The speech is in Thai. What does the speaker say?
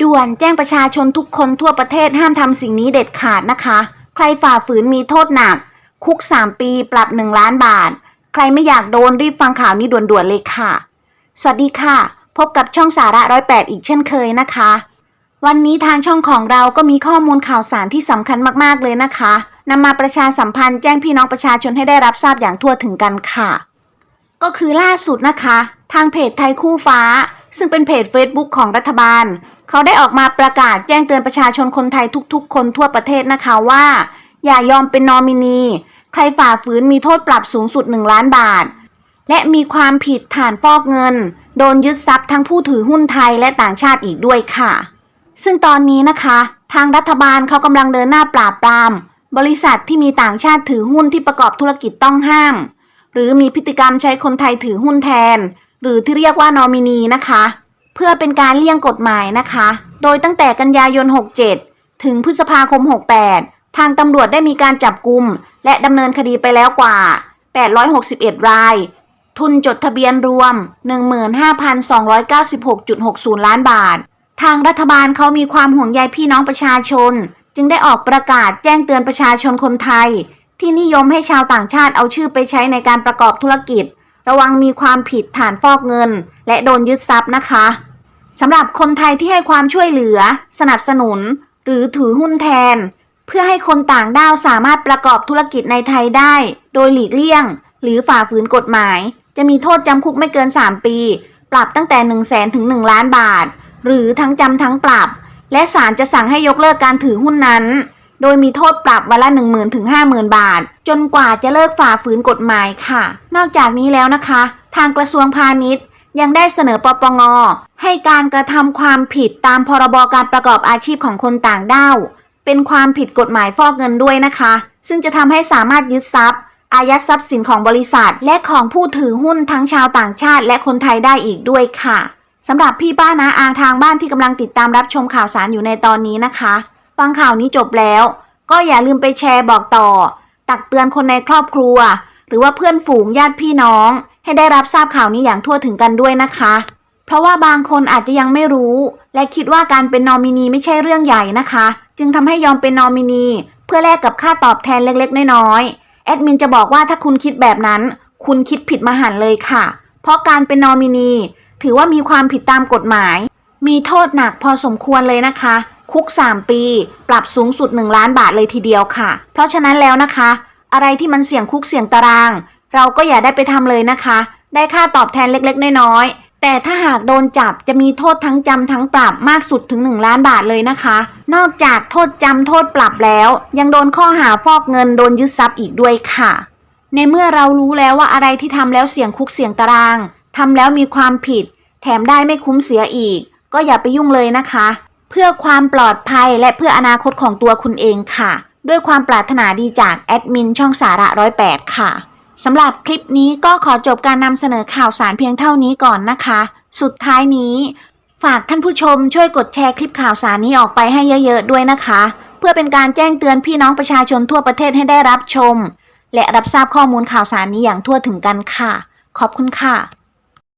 ด่วนแจ้งประชาชนทุกคนทั่วประเทศห้ามทำสิ่งนี้เด็ดขาดนะคะ ใครฝ่าฝืนมีโทษหนัก คุก 3 ปีปรับ 1 ล้านบาท ใครไม่อยากโดนรีบฟังข่าวนี้ด่วนๆเลยค่ะ สวัสดีค่ะ พบกับช่องสาระร้อยแปดอีกเช่นเคยนะคะ วันนี้ทางช่องของเราก็มีข้อมูลข่าวสารที่สำคัญมากๆเลยนะคะนำมาประชาสัมพันธ์แจ้งพี่น้องประชาชนให้ได้รับทราบอย่างทั่วถึงกันค่ะ ก็คือล่าสุดนะคะ ทางเพจไทยคู่ฟ้า ซึ่งเป็นเพจ Facebook ของรัฐบาล เขาได้ออกมาประกาศแจ้งเตือนประชาชนคนไทยทุกๆ คนทั่วประเทศนะคะว่า อย่ายอมเป็นนอมินี ใครฝ่าฝืนมีโทษปรับสูงสุด 1 ล้านบาท และมีความผิดฐานฟอกเงิน โดนยึดทรัพย์ทั้งผู้ถือหุ้นไทยและต่างชาติอีกด้วยค่ะ ซึ่งตอนนี้นะคะ ทางรัฐบาลเขากำลังเดินหน้าปราบปราม บริษัทที่มีต่างชาติถือหุ้นที่ประกอบธุรกิจต้องห้าม หรือมีพฤติกรรมใช้คนไทยถือหุ้นแทน หรือที่เรียกว่านอมินีนะคะ เพื่อเป็นการเลี่ยงกฎหมายนะคะ โดยตั้งแต่กันยายน 67 ถึงพฤษภาคม 68 ทางตำรวจได้มีการจับกลุ่มและดำเนินคดีไปแล้วกว่า 861 ราย ทุนจดทะเบียนรวม 15,296.60 ล้านบาท ทางรัฐบาลเขามีความห่วงใยพี่น้องประชาชน จึงได้ออกประกาศแจ้งเตือนประชาชนคนไทย ที่นิยมให้ชาวต่างชาติเอาชื่อไปใช้ในการประกอบธุรกิจ ระวังมีความผิดฐานฟอกเงิน และโดนยึดทรัพย์นะคะสำหรับคนไทยที่ให้ความช่วยเหลือ สนับสนุน หรือถือหุ้นแทน เพื่อให้คนต่างด้าวสามารถประกอบธุรกิจในไทยได้ โดยหลีกเลี่ยง หรือฝ่าฝืนกฎหมาย จะมีโทษจำคุกไม่เกิน 3 ปี ปรับตั้งแต่ 1 0 0 0 0แสนถึง 1 ล้านบาท หรือทั้งจำทั้งปรับ และศาลจะสั่งให้ยกเลิกการถือหุ้นนั้น โดยมีโทษปรับวันละ 1 0,000ถึง50,000บาท จนกว่าจะเลิกฝ่าฝืนกฎหมายค่ะ นอกจากนี้แล้วนะคะ ทางกระทรวงพาณิชย์ยังได้เสนอปปง ให้การกระทำความผิดตามพรบการประกอบอาชีพของคนต่างด้าว เป็นความผิดกฎหมายฟอกเงินด้วยนะคะ ซึ่งจะทำให้สามารถยึดทรัพย์ อายัดทรัพย์สินของบริษัท และของผู้ถือหุ้นทั้งชาวต่างชาติ และคนไทยได้อีกด้วยค่ะสำหรับพี่ป้านาอาทางบ้านที่กำลังติดตามรับชมข่าวสารอยู่ในตอนนี้นะคะ ฟังข่าวนี้จบแล้ว ก็อย่าลืมไปแชร์บอกต่อ ตักเตือนคนในครอบครัว หรือว่าเพื่อนฝูงญาติพี่น้อง ให้ได้รับทราบข่าวนี้อย่างทั่วถึงกันด้วยนะคะ เพราะว่าบางคนอาจจะยังไม่รู้ และคิดว่าการเป็นนอมินีไม่ใช่เรื่องใหญ่นะคะ จึงทำให้ยอมเป็นนอมินี เพื่อแลกกับค่าตอบแทนเล็กๆ น้อยๆแอดมินจะบอกว่าถ้าคุณคิดแบบนั้น คุณคิดผิดมหันเลยค่ะ เพราะการเป็นนอมินี ถือว่ามีความผิดตามกฎหมาย มีโทษหนักพอสมควรเลยนะคะ คุก 3 ปี ปรับสูงสุด 1 ล้านบาทเลยทีเดียวค่ะ เพราะฉะนั้นแล้วนะคะ อะไรที่มันเสี่ยงคุกเสี่ยงตาราง เราก็อย่าได้ไปทำเลยนะคะ ได้ค่าตอบแทนเล็กๆ น้อยๆ แต่ถ้าหากโดนจับจะมีโทษทั้งจำทั้งปรับมากสุดถึง 1 ล้านบาทเลยนะคะ นอกจากโทษจำโทษปรับแล้ว ยังโดนข้อหาฟอกเงินโดนยึดทรัพย์อีกด้วยค่ะ ในเมื่อเรารู้แล้วว่าอะไรที่ทำแล้วเสี่ยงคุกเสี่ยงตารางทำแล้วมีความผิด แถมได้ไม่คุ้มเสียอีก ก็อย่าไปยุ่งเลยนะคะ เพื่อความปลอดภัยและเพื่ออนาคตของตัวคุณเองค่ะ ด้วยความปรารถนาดีจากแอดมินช่องสาระร้อยแปดค่ะสำหรับคลิปนี้ก็ขอจบการนำเสนอข่าวสารเพียงเท่านี้ก่อนนะคะ สุดท้ายนี้ฝากท่านผู้ชมช่วยกดแชร์คลิปข่าวสารนี้ออกไปให้เยอะๆด้วยนะคะ เพื่อเป็นการแจ้งเตือนพี่น้องประชาชนทั่วประเทศให้ได้รับชม และรับทราบข้อมูลข่าวสารนี้อย่างทั่วถึงกันค่ะ ขอบคุณค่ะ